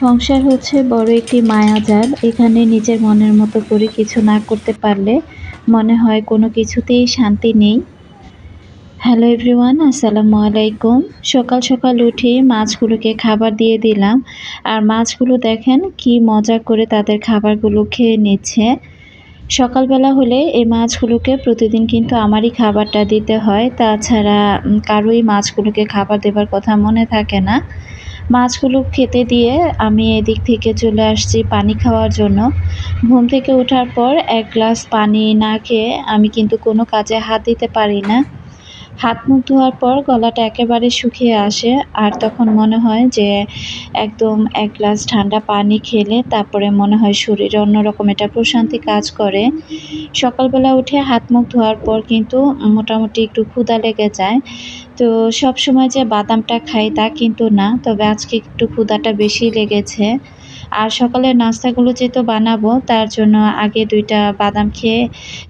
সংসার হচ্ছে বড় একটি মায়াজাল। এখানে নিজের মনের মতো করে কিছু না করতে পারলে মনে হয় কোনো কিছুতেই শান্তি নেই। হ্যালো এভরিওয়ান, আসসালামু আলাইকুম। সকাল সকাল উঠে মাছগুলোকে খাবার দিয়ে দিলাম। আর মাছগুলো দেখেন কি মজা করে তাদের খাবারগুলো খেয়ে নিচ্ছে। সকালবেলা হলে এই মাছগুলোকে প্রতিদিন কিন্তু আমারই খাবারটা দিতে হয়। তাছাড়া কারোই মাছগুলোকে খাবার দেবার কথা মনে থাকে না। মাছগুলো খেতে দিয়ে আমি এদিক থেকে চলে আসছি পানি খাওয়ার জন্য। ঘুম থেকে ওঠার পর এক গ্লাস পানি না খেয়ে আমি কিন্তু কোনো কাজে হাত দিতে পারি না। হাত মুখ ধোয়ার পর গলাটা একেবারে শুকিয়ে আসে, আর তখন মনে হয় যে একদম এক গ্লাস ঠান্ডা পানি খেলে তারপরে মনে হয় শরীরে অন্যরকম এটা প্রশান্তি কাজ করে। সকালবেলা উঠে হাত মুখ ধোয়ার পর কিন্তু মোটামুটি একটু ক্ষুদা লেগে যায়। তো সব সময় যে বাদামটা খাই তা কিন্তু না, তবে আজকে একটু ক্ষুদাটা বেশি লেগেছে। আর সকালের নাস্তাগুলো যেহেতু বানাবো, তার জন্য আগে দুইটা বাদাম খেয়ে,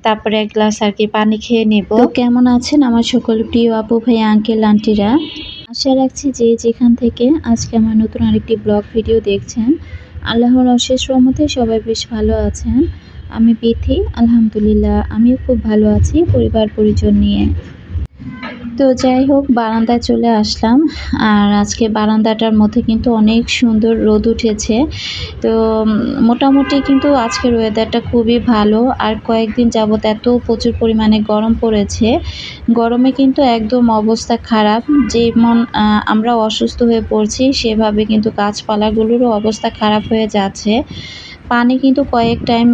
তারপরে এক গ্লাস আর কি পানি খেয়ে নেব। কেমন আছেন আমার সকল প্রিয় আপু ভাই, আঙ্কেল, আন্টিরা? আশা রাখছি যে যেখান থেকে আজকে আমার নতুন আরেকটি ব্লগ ভিডিও দেখছেন, আল্লাহর অশেষ রহমতে সবাই বেশ ভালো আছেন। আমি বিথি আলহামদুলিল্লাহ, আমিও খুব ভালো আছি পরিবার পরিজন নিয়ে। তো যাই হোক, বারান্দায় চলে আসলাম। আর আজকে বারান্দাটার মধ্যে কিন্তু অনেক সুন্দর রোদ উঠেছে। তো, মোটামুটি কিন্তু আজকের ওয়েদারটা খুবই ভালো। আর কয়েকদিন যাবৎ এত প্রচুর পরিমাণে গরম পড়েছে। গরমে কিন্তু একদম অবস্থা খারাপ। যেমন আমরা অসুস্থ হয়ে পড়ছি, সেভাবে কিন্তু গাছপালাগুলোরও অবস্থা খারাপ হয়ে যাচ্ছে। পানি কিন্তু কয়েক টাইম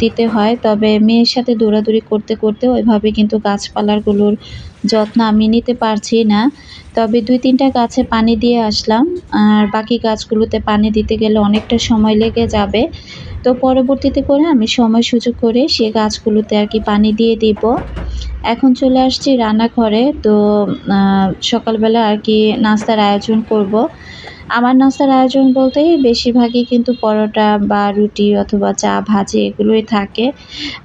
দিতে হয়। তবে মেয়ের সাথে দৌড়াদৌড়ি করতে করতে ওইভাবে কিন্তু গাছপালাগুলোর যত্ন আমি নিতে পারছি না। তবে দুই তিনটা গাছে পানি দিয়ে আসলাম। আর বাকি গাছগুলোতে পানি দিতে গেলে অনেকটা সময় লেগে যাবে। তো পরবর্তীতে করে আমি সময় সুযোগ করে সে গাছগুলোতে আর কি পানি দিয়ে দিব। এখন চলে আসছি রান্নাঘরে। তো সকালবেলা আর কি নাস্তার আয়োজন করব। আমার নাস্তার আয়োজন বলতে বেশিরভাগই কিন্তু পরোটা বা রুটি অথবা চা ভাজি এগুলোই থাকে।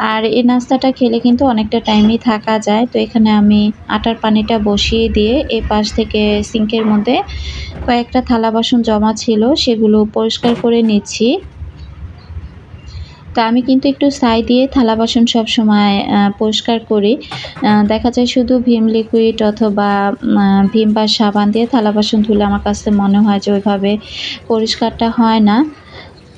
আর এই নাস্তাটা খেলে কিন্তু অনেকটা টাইমই থাকা যায়। তো এখানে আমি আটার পানিটা বসিয়ে দিয়ে এ পাশ থেকে সিঙ্কের মধ্যে কয়েকটা থালা বাসন জমা ছিল, সেগুলো পরিষ্কার করে নিচ্ছি। তো আমি কিন্তু একটু ছাই দিয়ে থালা বাসন সব সময় পরিষ্কার করি। দেখা যায় শুধু ভীম লিকুইড অথবা ভীম বা সাবান দিয়ে থালা বাসন ধুলে আমার কাছে মনে হয় যে ওইভাবে পরিষ্কারটা হয় না।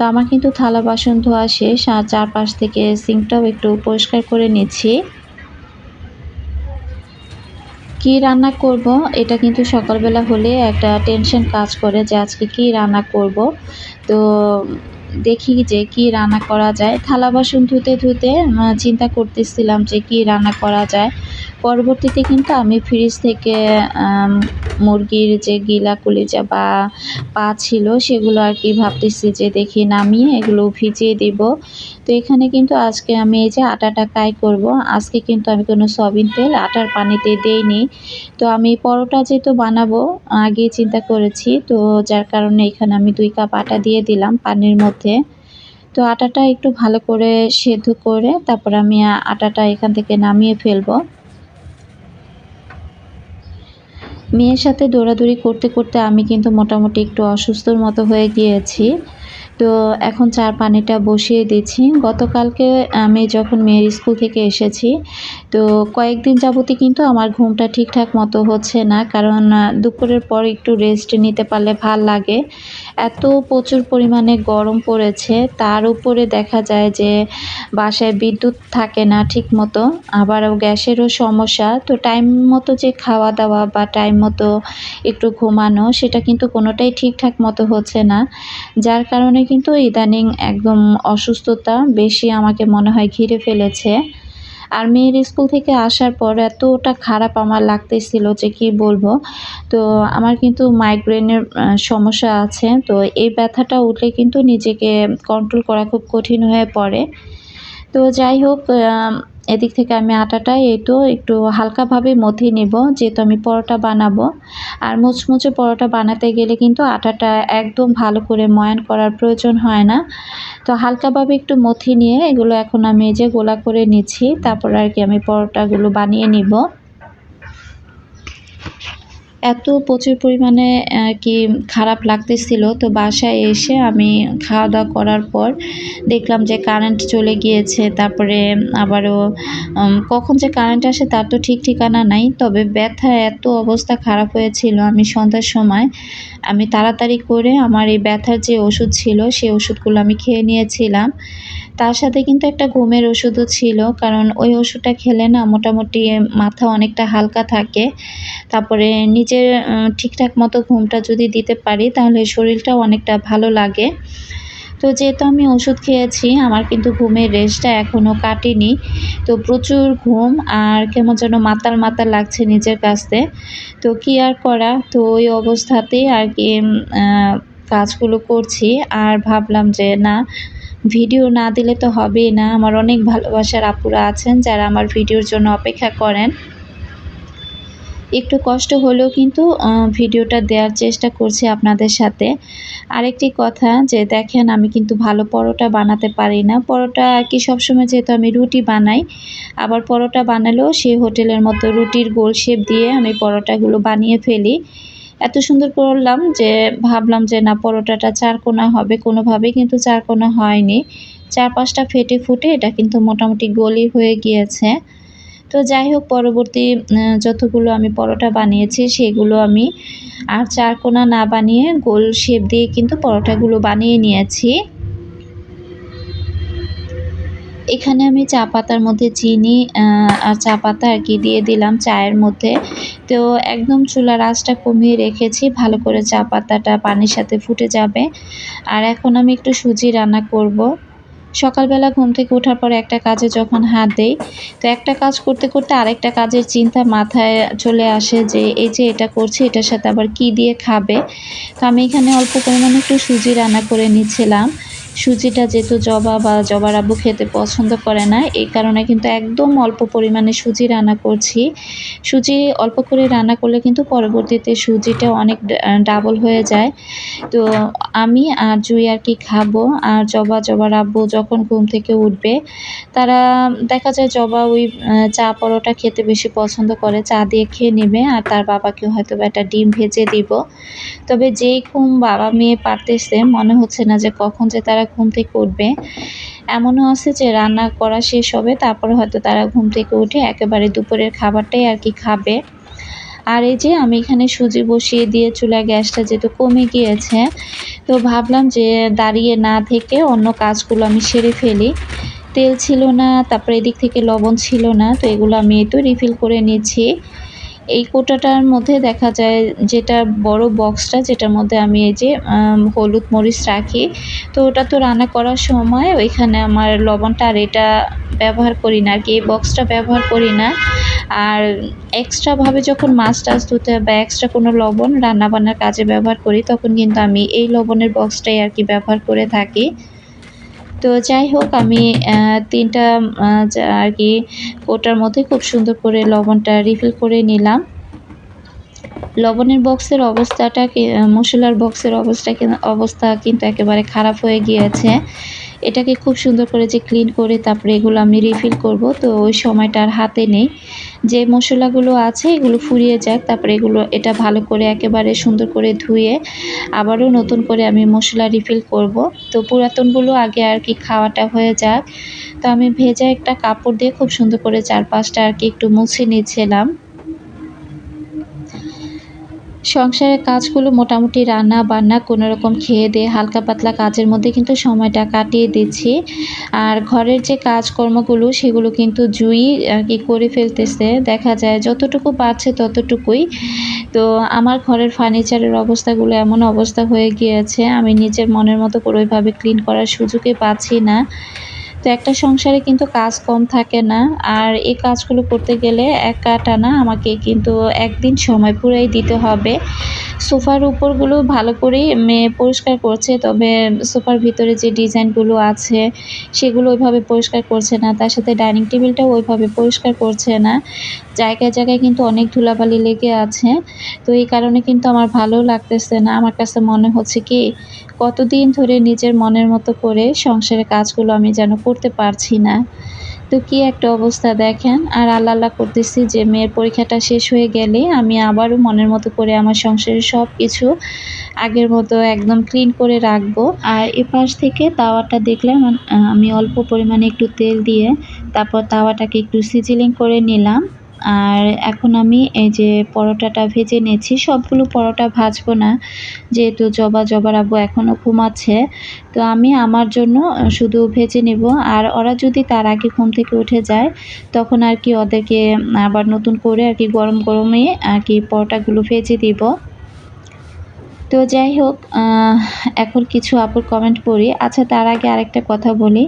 তো আমার কিন্তু থালা বাসন ধোয়া শেষ, আর চারপাশ থেকে সিঙ্কটাও একটু পরিষ্কার করে নিচ্ছি। কি রান্না করব? এটা কিন্তু সকালবেলা হলে একটা টেনশন কাজ করে যে আজকে কি রান্না করব। তো দেখি যে কি রান্না করা যায়। থালা বাসন ধুতে ধুতে চিন্তা করতেছিলাম যে কি রান্না করা যায়। পরবর্তীতে কিন্তু আমি ফ্রিজ থেকে মুরগির যে গিলা কলিজা বা পা ছিল সেগুলো আর কি ভাবতেছি যে দেখি নামিয়ে এগুলো ভিজিয়ে দিব। তো এখানে কিন্তু আজকে আমি এই যে আটাটা কাই করব। আজকে কিন্তু আমি কোনো সবিন তেল, আটার পানিতে দেইনি। তো আমি পরোটা যেহেতু বানাবো, আগে চিন্তা করেছি। তো যার কারণে এখানে আমি দুই কাপ আটা দিয়ে দিলাম পানির মধ্যে। তো আটাটা একটু ভালো করে সেদ্ধ করে তারপর আমি আটাটা এখান থেকে নামিয়ে ফেলব। মেয়ের সাথে দৌড়াদৌড়ি করতে করতে আমি কিন্তু মোটামুটি একটু অসুস্থর মতো হয়ে গিয়েছি। তো এখন চার পানিটা বসিয়ে দিচ্ছি। গতকালকে আমি যখন মেয়ের স্কুল থেকে এসেছি, তো কয়েকদিন যাবতই কিন্তু আমার ঘুমটা ঠিকঠাক মতো হচ্ছে না, কারণ দুপুরের পর একটু রেস্ট নিতে পারলে ভালো লাগে। এত প্রচুর পরিমাণে গরম পড়েছে, তার উপরে দেখা যায় যে বাসায় বিদ্যুৎ থাকে না ঠিক মতো আবার গ্যাসেরও সমস্যা। তো টাইম মতো যে খাওয়া দাওয়া বা টাইম মতো একটু ঘুমানো, সেটা কিন্তু কোনোটাই ঠিকঠাক মতো হচ্ছে না। যার কারণে কিন্তু ইদানিং একদম অসুস্থতা বেশি আমাকে মনে হয় ঘিরে ফেলেছে। আর মেয়ের স্কুল থেকে আসার পর এতটা খারাপ আমার লাগতেছিল যে কি বলব? তো আমার কিন্তু মাইগ্রেনের সমস্যা আছে। তো এই ব্যথাটা উঠলে কিন্তু নিজেকে কন্ট্রোল করা খুব কঠিন হয়ে পড়ে। তো যাই হোক এদিক থেকে আমি আটাটা তো একটু হালকাভাবে মথে নেব, যেহেতু আমি পরোটা বানাবো। আর মুচমুচে পরোটা বানাতে গেলে কিন্তু আটাটা একদম ভালো করে ময়ান করার প্রয়োজন হয় না। তো হালকাভাবে একটু মথি নিয়ে এগুলো এখন আমি যে গোলা করে নিচ্ছি, তারপর আর কি আমি পরোটাগুলো বানিয়ে নিব। এত প্রচুর পরিমাণে কি খারাপ লাগতেছিল। তো বাসায় এসে আমি খাওয়া দাওয়া করার পর দেখলাম যে কারেন্ট চলে গিয়েছে। তারপরে আবারও কখন যে কারেন্ট আসে তার তো ঠিক ঠিকানা নাই। তবে ব্যথা, এত অবস্থা খারাপ হয়েছিল আমি সন্ধ্যার সময়। আমি তাড়াতাড়ি করে আমার এই ব্যথার যে ওষুধ ছিল সেই ওষুধগুলো আমি খেয়ে নিয়েছিলাম। তার সাথে কিন্তু একটা ঘুমের ওষুধও ছিল, কারণ ওই ওষুধটা খেলে না মোটামুটি মাথা অনেকটা হালকা থাকে। তারপরে নিজের ঠিকঠাক মতো ঘুমটা যদি দিতে পারি, তাহলে শরীরটাও অনেকটা ভালো লাগে। তো যেহেতু আমি ওষুধ খেয়েছি, আমার কিন্তু ঘুমের রেস্টটা এখনও কাটেনি। তো প্রচুর ঘুম, আর কেমন যেন মাতাল মাতাল লাগছে নিজের কাছে। তো কি আর করা? তো ওই অবস্থাতেই আর কি কাজগুলো করছি, আর ভাবলাম যে না ভিডিও না দিলে তো হবেই না। আমার অনেক ভালোবাসার আপুরা আছেন যারা আমার ভিডিওর জন্য অপেক্ষা করেন। একটু কষ্ট হলেও কিন্তু ভিডিওটা দেওয়ার চেষ্টা করছি আপনাদের সাথে। আরেকটি কথা যে, দেখেন আমি কিন্তু ভালো পরোটা বানাতে পারি না। পরোটা আর কি সবসময় যেহেতু আমি রুটি বানাই, আবার পরোটা বানালেও সেই হোটেলের মতো রুটির গোল শেপ দিয়ে আমি পরোটাগুলো বানিয়ে ফেলি। এত সুন্দর করলাম যে ভাবলাম যে না, পরোটাটা চারকোনা হবে। কোনোভাবে কিন্তু চারকোনা হয়নি। চার পাঁচটা ফেটে ফুটে এটা কিন্তু মোটামুটি গলি হয়ে গিয়েছে। তো যাই হোক, পরবর্তী যতগুলো আমি পরোটা বানিয়েছি সেগুলো আমি আর চারকোনা না বানিয়ে গোল শেপ দিয়ে কিন্তু পরোটাগুলো বানিয়ে নিয়েছি। এখানে আমি চা পাতার মধ্যে চিনি আর চা পাতা আর কি দিয়ে দিলাম চায়ের মধ্যে। তো একদম চুলার আঁচটা কমিয়ে রেখেছি, ভালো করে চা পাতাটা পানির সাথে ফুটে যাবে। আর এখন আমি একটু সুজি রান্না করব। সকালবেলা ঘুম থেকে ওঠার পরে একটা কাজে যখন হাত দেই, তো একটা কাজ করতে করতে আরেকটা কাজের চিন্তা মাথায় চলে আসে যে, এই যে এটা করছি, এটার সাথে আবার কি দিয়ে খাবে? তো আমি এখানে অল্প পরিমাণে একটু সুজি রান্না করে নিচ্ছিলাম। সুজিটা যেহেতু জবা বা জবার আব্বু খেতে পছন্দ করে না, এই কারণে কিন্তু একদম অল্প পরিমাণে সুজি রান্না করছি। সুজি অল্প করে রান্না করলে কিন্তু পরবর্তীতে সুজিটা অনেক ডাবল হয়ে যায়। তো আমি আর জুই আর কি খাব, আর জবা, জবার আব্বু যখন ঘুম থেকে উঠবে, তারা দেখা যায় জবা ওই চা পরোটা খেতে বেশি পছন্দ করে, চা দিয়ে খেয়ে নেবে, আর তার বাবাকে হয়তো বা একটা ডিম ভেজে দিব। তবে যেই ঘুম বাবা মেয়ে পারতেছে, মনে হচ্ছে না যে কখন যে তারা ঘুম থেকে উঠবে। এমনও আছে যে রান্না করা শেষ হবে, তারপরে হয়তো তারা ঘুম থেকে উঠে একেবারে দুপুরের খাবারটাই আর কি খাবে। আর এই যে আমি এখানে সুজি বসিয়ে দিয়ে চুলা গ্যাসটা যেহেতু কমে গিয়েছে, তো ভাবলাম যে দাঁড়িয়ে না থেকে অন্য কাজগুলো আমি সেরে ফেলি। তেল ছিল না, তারপরে এদিক থেকে লবণ ছিল না, তো এগুলো আমি একটু রিফিল করে নিচ্ছি। এই কোটাটার মধ্যে দেখা যায় যেটা বড় বক্সটা যেটার মধ্যে আমি এই যে হলুদ মরিচ রাখি। তো ওটা তো রান্না করার সময় ওইখানে আমার লবণটা আর এটা ব্যবহার করি না আর কি এই বক্সটা ব্যবহার করি না। আর এক্সট্রাভাবে যখন মাছ টাছ ধুতে বা এক্সট্রা কোনো লবণ রান্নাবান্নার কাজে ব্যবহার করি, তখন কিন্তু আমি এই লবণের বক্সটাই আর কি ব্যবহার করে থাকি। তো যাই হোক, আমি তিনটা আর কি কোটার মধ্যে খুব সুন্দর করে লবণটা রিফিল করে নিলাম। লবণের বক্সের অবস্থাটা মশলার বক্সের অবস্থা অবস্থা কিন্তু একেবারে খারাপ হয়ে গিয়েছে। এটাকে খুব সুন্দর করে যে ক্লিন করে তারপরে এগুলো আমি রিফিল করব। তো ওই সময়টা আর হাতে নেই। যে মশলাগুলো আছে, এগুলো ফুরিয়ে যাক, তারপরে এগুলো, এটা ভালো করে একেবারে সুন্দর করে ধুয়ে আবারও নতুন করে আমি মশলা রিফিল করব। তো পুরাতনগুলো আগে আর কি খাওয়াটা হয়ে যাক। তো আমি ভেজা একটা কাপড় দিয়ে খুব সুন্দর করে চারপাশটা আর কি একটু মুছে নিচ্ছিলাম। সংসারের কাজগুলো মোটামুটি রান্না বান্না, কোনো রকম খেয়ে দিয়ে হালকা পাতলা কাজের মধ্যে কিন্তু সময়টা কাটিয়ে দিচ্ছি। আর ঘরের যে কাজকর্মগুলো, সেগুলো কিন্তু জুই আর কি করে ফেলতেছে, দেখা যায় যতটুকু পারছে ততটুকুই। তো আমার ঘরের ফার্নিচারের অবস্থাগুলো এমন অবস্থা হয়ে গিয়েছে, আমি নিজের মনের মতো করে ওইভাবে ক্লিন করার সুযোগই পাচ্ছি না। তো একটা সংসারে কিন্তু কাজ কম থাকে না, আর এই কাজগুলো করতে গেলে একা টানা আমাকে কিন্তু একদিন সময় পুরাই দিতে হবে। সোফার উপরগুলো ভালো করেই মেয়ে পরিষ্কার করছে, তবে সোফার ভিতরে যে ডিজাইনগুলো আছে, সেগুলো ওইভাবে পরিষ্কার করছে না। তার সাথে ডাইনিং টেবিলটাও ওইভাবে পরিষ্কার করছে না। জায়গায় জায়গায় কিন্তু অনেক ধুলাবালি লেগে আছে। তো এই কারণে কিন্তু আমার ভালো লাগতেছে না। আমার কাছে মনে হচ্ছে কি, কতদিন ধরে নিজের মনের মতো করে সংসারের কাজগুলো আমি যেন করতে পারছি না। তো কি একটা অবস্থা দেখেন। আর আল্লাহ আল্লাহ করতেছি যে মেয়ের পরীক্ষাটা শেষ হয়ে গেলে আমি আবারও মনের মতো করে আমার সংসারের সব কিছু আগের মতো একদম ক্লিন করে রাখব। আর এপাশ পাশ থেকে তাওয়াটা দেখলাম আমি অল্প পরিমাণে একটু তেল দিয়ে তারপর তাওয়াটাকে একটু সিজিলিং করে নিলাম। আর এখন আমি এই যে পরোটাটা ভেজে নিয়েছি, সবগুলো পরোটা ভাজবো না। যেহেতু জবা জবার আবু এখনও ঘুমাচ্ছে, তো আমি আমার জন্য শুধু ভেজে নেব। আর ওরা যদি তার আগে ঘুম থেকে উঠে যায়, তখন আর কি ওদেরকে আবার নতুন করে আর কি গরম গরমে আর কি পরোটাগুলো ভেজে দিব। তো যাই হোক এখন কিছু আপুর কমেন্ট পড়ি। আচ্ছা তার আগে আরেকটা কথা বলি।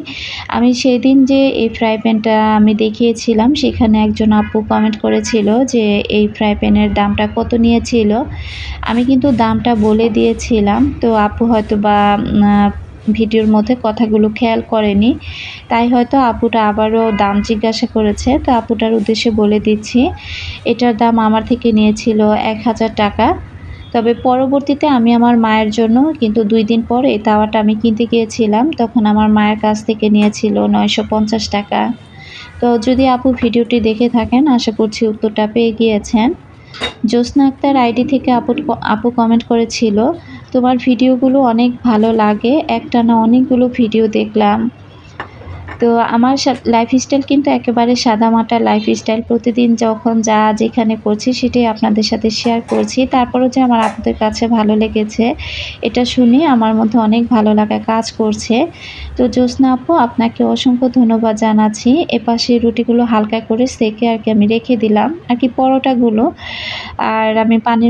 আমি সেদিন যে এই ফ্রাই প্যানটা আমি দেখিয়েছিলাম, সেখানে একজন আপু কমেন্ট করেছিল যে এই ফ্রাই প্যানের দামটা কত নিয়েছিল। আমি কিন্তু দামটা বলে দিয়েছিলাম, তো আপু হয়তো বা ভিডিওর মধ্যে কথাগুলো খেয়াল করেনি। তাই হয়তো আপুটা আবারও দাম জিজ্ঞাসা করেছে। তো আপুটার উদ্দেশ্যে বলে দিচ্ছি, এটার দাম আমার থেকে নিয়েছিল এক হাজার টাকা। তবে পরবর্তীতে আমি আমার মায়ের জন্য কিন্তু দুই দিন পর এই তাওয়াটা আমি কিনতে গিয়েছিলাম। তখন আমার মায়ের কাছ থেকে নিয়েছিল নয়শো পঞ্চাশ টাকা। তো যদি আপু ভিডিওটি দেখে থাকেন, আশা করছি উত্তরটা পেয়ে গিয়েছেন। জ্যোৎস্না আক্তার আইডি থেকে আপু আপু কমেন্ট করেছিল, তোমার ভিডিওগুলো অনেক ভালো লাগে। একটা না অনেকগুলো ভিডিও দেখলাম। তো আমার লাইফস্টাইল কিন্তু একেবারে সাদামাটা লাইফস্টাইল প্রতিদিন যখন যা যেখানে করছি সেটাই আপনাদের সাথে শেয়ার করছি। তারপরও যে আমার আপনাদের কাছে ভালো লেগেছে, এটা শুনে আমার মধ্যে অনেক ভালো লাগা কাজ করছে। তো জ্যোৎস্না আপু, আপনাকে অসংখ্য ধন্যবাদ জানাচ্ছি। এপাশে রুটিগুলো হালকা করে সেকে আর কি আমি রেখে দিলাম। আর কি পরোটাগুলো। আর আমি পানি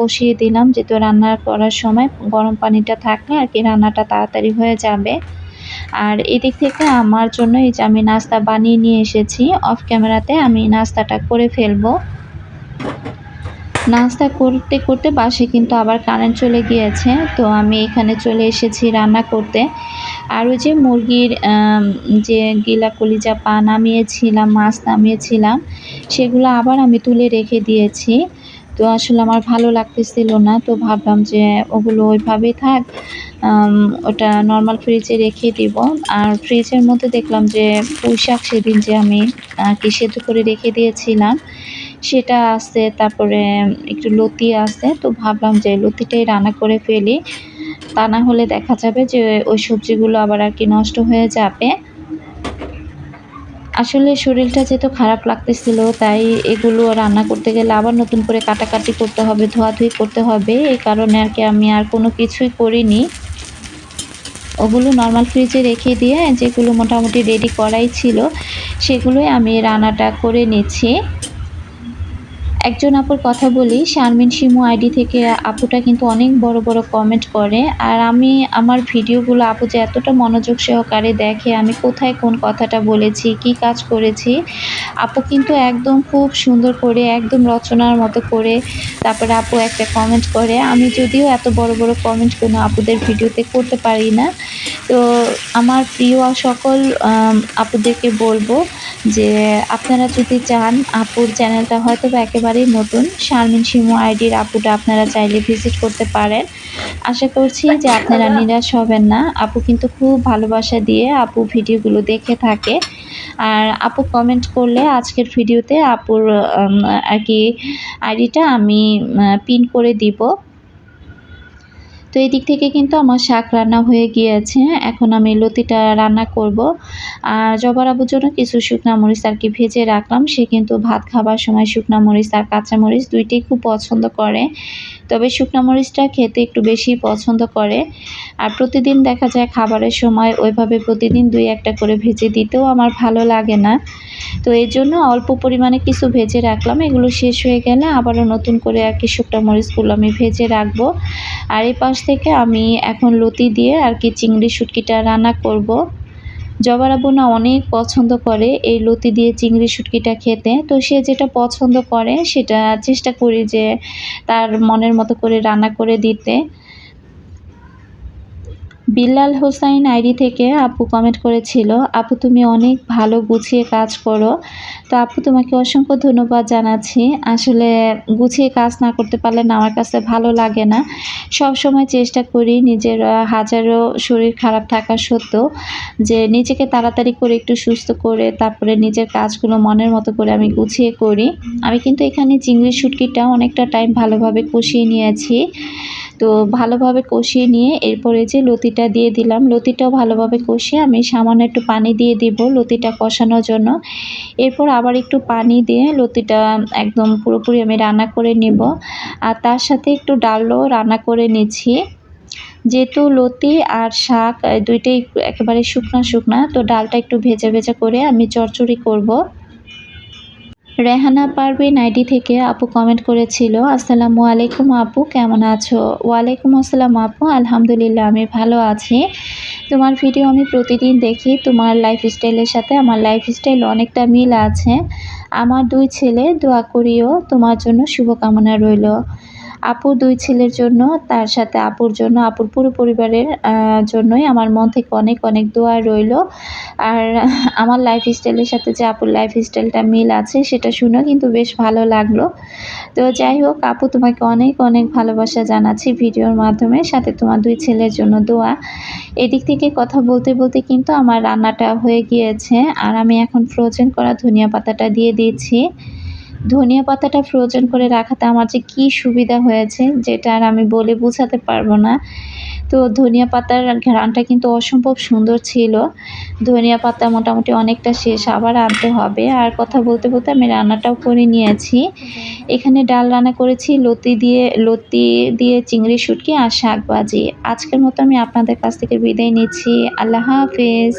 বসিয়ে দিলাম, যেহেতু রান্না করার সময় গরম পানিটা থাকলে আর কি রান্নাটা তাড়াতাড়ি হয়ে যাবে। আর এদিক থেকে আমার জন্য এই যে আমি নাস্তা বানিয়ে নিয়ে এসেছি অফ ক্যামেরাতে আমি নাস্তাটা করে ফেলব। নাস্তা করতে করতে বাসে কিন্তু আবার কারেন্ট চলে গিয়েছে, তো আমি এখানে চলে এসেছি রান্না করতে। আর ওই যে মুরগির যে গিলা কলিজা পা নামিয়েছিলাম, মাছ নামিয়েছিলাম, সেগুলো আবার আমি তুলে রেখে দিয়েছি। তো আসলে আমার ভালো লাগতেছিল না, তো ভাবলাম যে ওগুলো ওইভাবেই থাক ওটা নর্মাল ফ্রিজে রেখে দিব। আর ফ্রিজের মধ্যে দেখলাম যে পুঁই শাক সেদিন যে আমি আর কি সেদ্ধ করে রেখে দিয়েছিলাম, সেটা আছে, তারপরে একটু লতি আছে, তো ভাবলাম যে লতিটাই রান্না করে ফেলি। তা না হলে দেখা যাবে যে ওই সবজিগুলো আবার আর কি নষ্ট হয়ে যাবে। আসলে শরীরটা যেহেতু খারাপ লাগতেছিল, তাই এগুলো রান্না করতে গেলে আবার নতুন করে কাটাকাটি করতে হবে, ধোয়াধুয়ি করতে হবে। এই কারণে আর কি আমি আর কোনো কিছুই করিনি। ওগুলো নর্মাল ফ্রিজে রেখে দিয়ে যেগুলো মোটামুটি রেডি করাই ছিল, সেগুলোই আমি রান্নাটা করে নিচ্ছি। একজন আপুর কথা বলি, শারমিন শিমু আইডি থেকে আপুটা কিন্তু অনেক বড় বড় কমেন্ট করে। আর আমি আমার ভিডিওগুলো আপু যে এতটা মনোযোগ সহকারে দেখে, আমি কোথায় কোন কথাটা বলেছি, কি কাজ করেছি, আপু কিন্তু একদম খুব সুন্দর করে, একদম রচনার মতো করে তারপরে আপু একটা কমেন্ট করে। আমি যদিও এত বড় বড় কমেন্ট কোনো আপুদের ভিডিওতে করতে পারি না। তো আমার প্রিয় সকল আপুদেরকে বলব যে আপনারা যদি চান, আপুর চ্যানেলটা হয়তো বা একেবারেই নতুন শারমিন শিমু আইডির আপুটা আপনারা চাইলে ভিজিট করতে পারেন। আশা করছি যে আপনারা নিরাশ হবেন না। আপু কিন্তু খুব ভালোবাসা দিয়ে আপু ভিডিওগুলো দেখে থাকে। আর আপু কমেন্ট করলে আজকের ভিডিওতে আপুর আর কি আইডিটা আমি পিন করে দিব। তো এই দিক থেকে কিন্তু আমার শাক রান্না হয়ে গিয়েছে। এখন আমি লতিটা রান্না করব। আর জবার আবুর জন্য কিছু শুকনা মরিচ আর কি ভেজে রাখলাম। সে কিন্তু ভাত খাবার সময় শুকনা মরিচ আর কাঁচা মরিচ দুইটাই খুব পছন্দ করে। তবে শুকনা মরিচটা খেতে একটু বেশি পছন্দ করে। আর প্রতিদিন দেখা যায় খাবারের সময় ওইভাবে প্রতিদিন দুই একটা করে ভেজে দিতেও আমার ভালো লাগে না। তো এই জন্য অল্প পরিমাণে কিছু ভেজে রাখলাম। এগুলো শেষ হয়ে গেলে আবারও নতুন করে আর কি শুকনা মরিচগুলো আমি ভেজে রাখব। আর এই পাশ থেকে আমি এখন লতি দিয়ে আর কি চিংড়ি শুটকিটা রান্না করব। জবার বোনা অনেক পছন্দ করে এই লতি দিয়ে চিংড়ি শুটকিটা খেতে। তো সে যেটা পছন্দ করে সেটা চেষ্টা করি যে তার মনের মতো করে রান্না করে দিতে। বিল্লাল হোসাইন আইডি থেকে আপু কমেন্ট করেছিল, আপু, তুমি অনেক ভালো গুছিয়ে কাজ করো। তো আপু, তোমাকে অসংখ্য ধন্যবাদ জানাচ্ছি। আসলে গুছিয়ে কাজ না করতে পারলে না আমার কাছে ভালো লাগে না। সব সময় চেষ্টা করি নিজের হাজারো শরীর খারাপ থাকা সত্ত্বেও যে নিজেকে তাড়াতাড়ি করে একটু সুস্থ করে তারপরে নিজের কাজগুলো মনের মতো করে আমি গুছিয়ে করি। আমি কিন্তু এখানে চিংড়ি শুটকিটা অনেকটা টাইম ভালোভাবে কষিয়ে নিয়েছি। তো ভালোভাবে কষিয়ে নিয়ে এরপরে যে লতিটা দিয়ে দিলাম, লতিটাও ভালোভাবে কষিয়ে আমি সামান্য একটু পানি দিয়ে দিব লতিটা কষানোর জন্য। এরপর আবার একটু পানি দিয়ে লতিটা একদম পুরোপুরি আমি রান্না করে নেব। আর তার সাথে একটু ডালও রান্না করে নিচ্ছি। যেহেতু লতি আর শাক দুইটাই একেবারে শুকনা শুকনা, তো ডালটা একটু ভেজা ভেজা করে আমি চরচড়ি করব। রেহানা পারভিন আইডি থেকে আপু কমেন্ট করেছিল, আসসালামু আলাইকুম আপু, কেমন আছো? ওয়ালাইকুম আসসালাম আপু, আলহামদুলিল্লাহ, আমি ভালো আছি। তোমার ভিডিও আমি প্রতিদিন দেখি, তোমার লাইফস্টাইলের সাথে আমার লাইফ স্টাইল অনেকটা মিল আছে। আমার দুই ছেলে, দোয়া করিও, তোমার জন্য শুভকামনা রইল। আপুর দুই ছেলের জন্য, তার সাথে আপুর জন্য, আপুর পুরো পরিবারের জন্যই আমার মন থেকে অনেক অনেক দোয়া রইল। আর আমার লাইফ স্টাইলের সাথে যে আপুর লাইফ স্টাইলটা মিল আছে, সেটা শুনেও কিন্তু বেশ ভালো লাগল। তো যাই হোক, আপু তোমাকে অনেক অনেক ভালোবাসা জানাচ্ছি ভিডিওর মাধ্যমে, সাথে তোমার দুই ছেলের জন্য দোয়া। এদিক থেকে কথা বলতে বলতে কিন্তু আমার রান্নাটা হয়ে গিয়েছে, আর আমি এখন ফ্রোজেন করা ধনিয়া পাতাটা দিয়ে দিয়েছি ধনিয়া পাতাটা ফ্রোজেন করে রাখাতে আমার যে কী সুবিধা হয়েছে, যেটা আর আমি বলে বোঝাতে পারব না। তো ধনিয়া পাতার ঘ্রাণটা কিন্তু অসম্ভব সুন্দর ছিল। ধনিয়া পাতা মোটামুটি অনেকটা শেষ আবার আনতে হবে। আর কথা বলতে বলতে আমি রান্নাটাও করে নিয়েছি। এখানে ডাল রান্না করেছি, লতি দিয়ে লতি দিয়ে চিংড়ি, শুটকি আর শাক ভাজি। আজকের মতো আমি আপনাদের কাছ থেকে বিদায় নিচ্ছি। আল্লাহ হাফেজ।